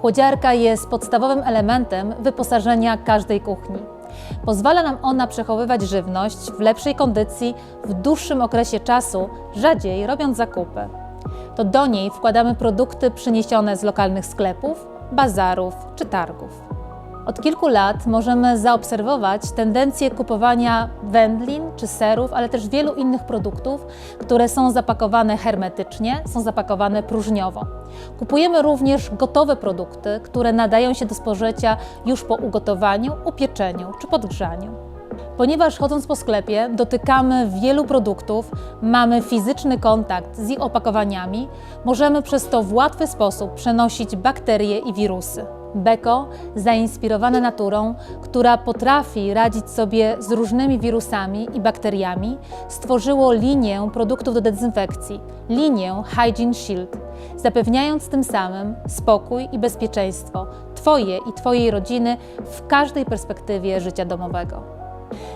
Chłodziarka jest podstawowym elementem wyposażenia każdej kuchni. Pozwala nam ona przechowywać żywność w lepszej kondycji w dłuższym okresie czasu, rzadziej robiąc zakupy. To do niej wkładamy produkty przyniesione z lokalnych sklepów, bazarów czy targów. Od kilku lat możemy zaobserwować tendencję kupowania wędlin czy serów, ale też wielu innych produktów, które są zapakowane hermetycznie, są zapakowane próżniowo. Kupujemy również gotowe produkty, które nadają się do spożycia już po ugotowaniu, upieczeniu czy podgrzaniu. Ponieważ chodząc po sklepie dotykamy wielu produktów, mamy fizyczny kontakt z ich opakowaniami, możemy przez to w łatwy sposób przenosić bakterie i wirusy. Beko, zainspirowane naturą, która potrafi radzić sobie z różnymi wirusami i bakteriami, stworzyło linię produktów do dezynfekcji, linię Hygiene Shield, zapewniając tym samym spokój i bezpieczeństwo Twoje i Twojej rodziny w każdej perspektywie życia domowego.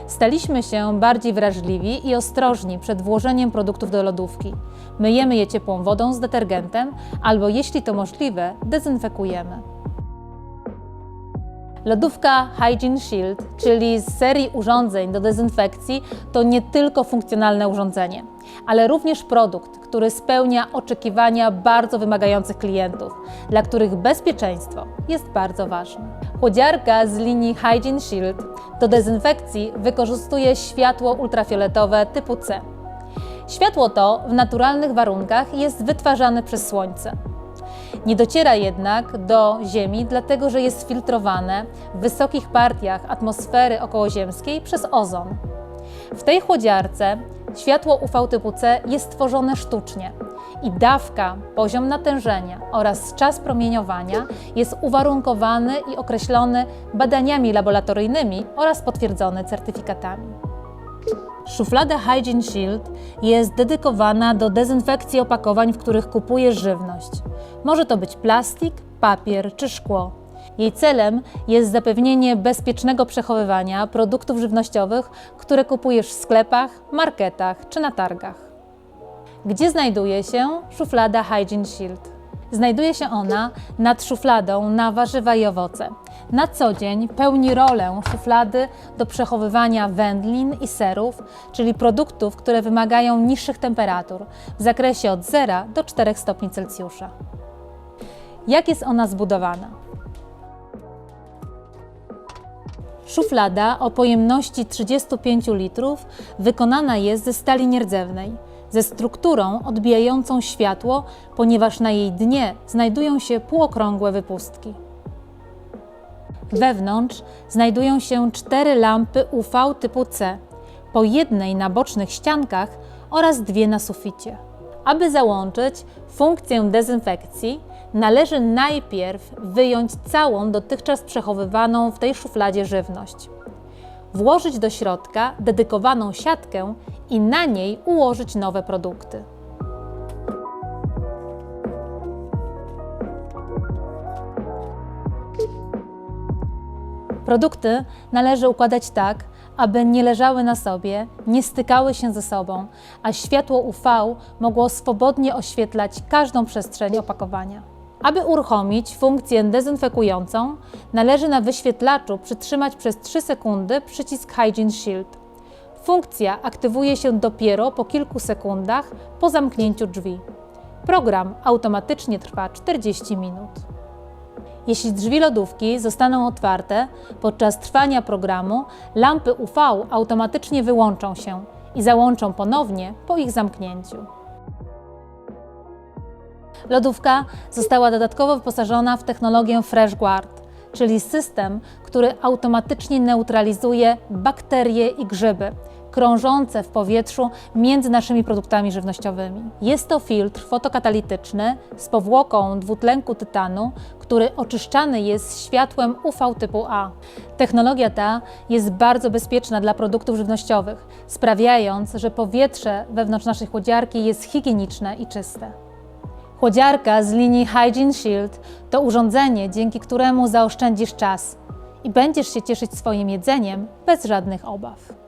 Staliśmy się bardziej wrażliwi i ostrożni przed włożeniem produktów do lodówki. Myjemy je ciepłą wodą z detergentem albo, jeśli to możliwe, dezynfekujemy. Lodówka Hygiene Shield, czyli z serii urządzeń do dezynfekcji, to nie tylko funkcjonalne urządzenie, ale również produkt, który spełnia oczekiwania bardzo wymagających klientów, dla których bezpieczeństwo jest bardzo ważne. Chłodziarka z linii Hygiene Shield do dezynfekcji wykorzystuje światło ultrafioletowe typu C. Światło to w naturalnych warunkach jest wytwarzane przez słońce. Nie dociera jednak do Ziemi, dlatego że jest filtrowane w wysokich partiach atmosfery okołoziemskiej przez ozon. W tej chłodziarce światło UV typu C jest tworzone sztucznie i dawka, poziom natężenia oraz czas promieniowania jest uwarunkowany i określony badaniami laboratoryjnymi oraz potwierdzony certyfikatami. Szuflada Hygiene Shield jest dedykowana do dezynfekcji opakowań, w których kupujesz żywność. Może to być plastik, papier czy szkło. Jej celem jest zapewnienie bezpiecznego przechowywania produktów żywnościowych, które kupujesz w sklepach, marketach czy na targach. Gdzie znajduje się szuflada Hygiene Shield? Znajduje się ona nad szufladą na warzywa i owoce. Na co dzień pełni rolę szuflady do przechowywania wędlin i serów, czyli produktów, które wymagają niższych temperatur w zakresie od 0 do 4 stopni Celsjusza. Jak jest ona zbudowana? Szuflada o pojemności 35 litrów wykonana jest ze stali nierdzewnej, ze strukturą odbijającą światło, ponieważ na jej dnie znajdują się półokrągłe wypustki. Wewnątrz znajdują się cztery lampy UV typu C, po jednej na bocznych ściankach oraz dwie na suficie. Aby załączyć funkcję dezynfekcji, należy najpierw wyjąć całą dotychczas przechowywaną w tej szufladzie żywność. Włożyć do środka dedykowaną siatkę i na niej ułożyć nowe produkty. Produkty należy układać tak, aby nie leżały na sobie, nie stykały się ze sobą, a światło UV mogło swobodnie oświetlać każdą przestrzeń opakowania. Aby uruchomić funkcję dezynfekującą, należy na wyświetlaczu przytrzymać przez 3 sekundy przycisk Hygiene Shield. Funkcja aktywuje się dopiero po kilku sekundach po zamknięciu drzwi. Program automatycznie trwa 40 minut. Jeśli drzwi lodówki zostaną otwarte podczas trwania programu, lampy UV automatycznie wyłączą się i załączą ponownie po ich zamknięciu. Lodówka została dodatkowo wyposażona w technologię FreshGuard, czyli system, który automatycznie neutralizuje bakterie i grzyby krążące w powietrzu między naszymi produktami żywnościowymi. Jest to filtr fotokatalityczny z powłoką dwutlenku tytanu, który oczyszczany jest światłem UV typu A. Technologia ta jest bardzo bezpieczna dla produktów żywnościowych, sprawiając, że powietrze wewnątrz naszej chłodziarki jest higieniczne i czyste. Chłodziarka z linii Hygiene Shield to urządzenie, dzięki któremu zaoszczędzisz czas i będziesz się cieszyć swoim jedzeniem bez żadnych obaw.